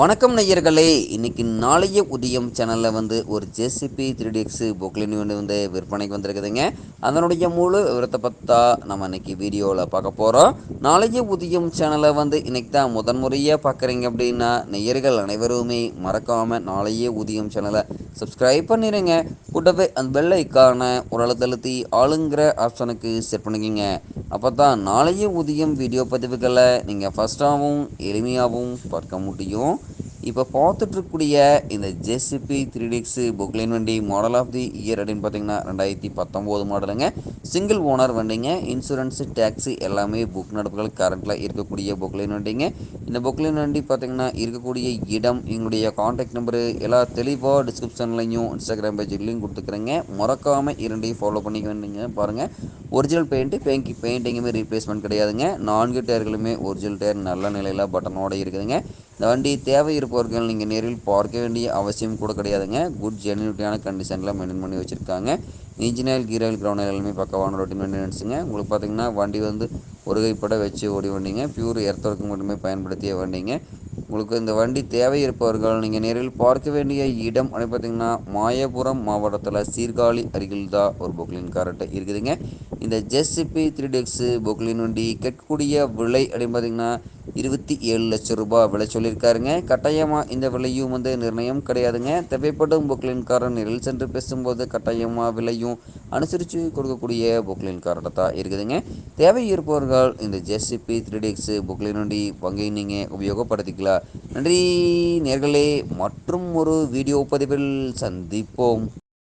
வணக்கம் நேயர்களே. இன்னைக்கு நாளைய உதயம் சேனலில் வந்து ஒரு ஜேசிபி த்ரீ டிஎக்ஸு பொக்லின் வந்து வந்து விற்பனைக்கு வந்திருக்குதுங்க. அதனுடைய முழு விவரத்தை பற்றா நம்ம இன்னைக்கு வீடியோவில் பார்க்க போகிறோம் நாளைய உதயம் சேனலை வந்து இன்னைக்கு தான் முதன் முறையாக பார்க்குறீங்க அப்படின்னா நேயர்கள் அனைவருமே மறக்காமல் நாளைய உதயம் சேனலை சப்ஸ்கிரைப் பண்ணிடுங்க கூட்டவே அந்த பெல் ஐக்கான ஒரு தழுத்தி ஆளுங்கிற ஆப்ஷனுக்கு செட் பண்ணிக்கோங்க. அப்போ தான் நாளைய உதயம் வீடியோ பதிவுகளை நீங்கள் ஃபஸ்ட்டாகவும் எளிமையாகவும் பார்க்க முடியும். இப்போ பார்த்துட்ருக்கக்கூடிய இந்த ஜெசிபி த்ரீ டிக்ஸு புக்லைன் வண்டி மாடல் ஆஃப் தி இயர் அப்படின்னு பார்த்தீங்கன்னா ரெண்டாயிரத்தி பத்தொம்போது மாடலுங்க சிங்கிள் ஓனர் வண்டிங்க இன்சூரன்ஸு டேக்ஸு எல்லாமே புக் நடப்புகள் கரண்ட்டில் இருக்கக்கூடிய புக்லைன் வண்டிங்க. இந்த புக்லைன் வண்டி பார்த்தீங்கன்னா இருக்கக்கூடிய இடம் எங்களுடைய காண்டாக்ட் நம்பரு எல்லா தெளிவாக டிஸ்கிரிப்ஷன்லையும் இன்ஸ்டாகிராம் பேஜ்லையும் கொடுத்துக்கிறேங்க. மறக்காமல் இரண்டையும் ஃபாலோ பண்ணிக்க வேண்டிங்க பாருங்கள் ஒரிஜினல் பெயிண்ட்டு பெயிண்ட் பெயிண்டிங்குமே ரீப்ளேஸ்மெண்ட் கிடையாதுங்க. நான்கு டயர்களுமே ஒரிஜினல் டயர் நல்ல நிலையில் பட்டனோடு இருக்குதுங்க. இந்த வண்டி தேவை இருப்பவர்கள் நீங்கள் நேரில் பார்க்க வேண்டிய அவசியம் கூட கிடையாதுங்க. குட் ஜென்யூட்டியான கண்டிஷனில் மெயின்டைன் பண்ணி வச்சுருக்காங்க. இன்ஜினியர் கீரல் கிரவுண்ட் எல்லாமே பக்கவான ரொட்டி மெயின்டெனன்ஸுங்க உங்களுக்கு பார்த்தீங்கன்னா வண்டி வந்து ஒரு கைப்பட வச்சு ஓடி வண்டிங்க பியூர் எர்த்தவருக்கு மட்டுமே பயன்படுத்திய வண்டிங்க உங்களுக்கு இந்த வண்டி தேவை இருப்பவர்கள் நீங்கள் நேரில் பார்க்க வேண்டிய இடம் அப்படின்னு பார்த்தீங்கன்னா மாயபுரம் மாவட்டத்தில் சீர்காழி அருகில் தான் ஒரு பொக்லின் கார்ட்டை இருக்குதுங்க. இந்த ஜெஸ்சிபி த்ரீ டெக்ஸு பொக்லின் வண்டி கேட்கக்கூடிய விலை அப்படின்னு பார்த்தீங்கன்னா இருபத்தி ஏழு லட்சம் ரூபாய் விலை சொல்லியிருக்காருங்க. கட்டாயமாக இந்த விலையும் வந்து நிர்ணயம் கிடையாதுங்க. தேவைப்படும் பொக்லின்காரன் நேரில் சென்று பேசும்போது கட்டாயமாக விலையும் அனுசரித்து கொடுக்கக்கூடிய பொக்லின் கார்டை தான் இருக்குதுங்க. தேவை இருப்பவர்கள் இந்த ஜெஸ்சிபி த்ரீ டெக்ஸு பொக்லின் வண்டி பங்கை நீங்கள் உபயோகப்படுத்திக்கலாம் நன்றி நேர்களே. மற்றும் ஒரு வீடியோ பதிவில் சந்திப்போம்.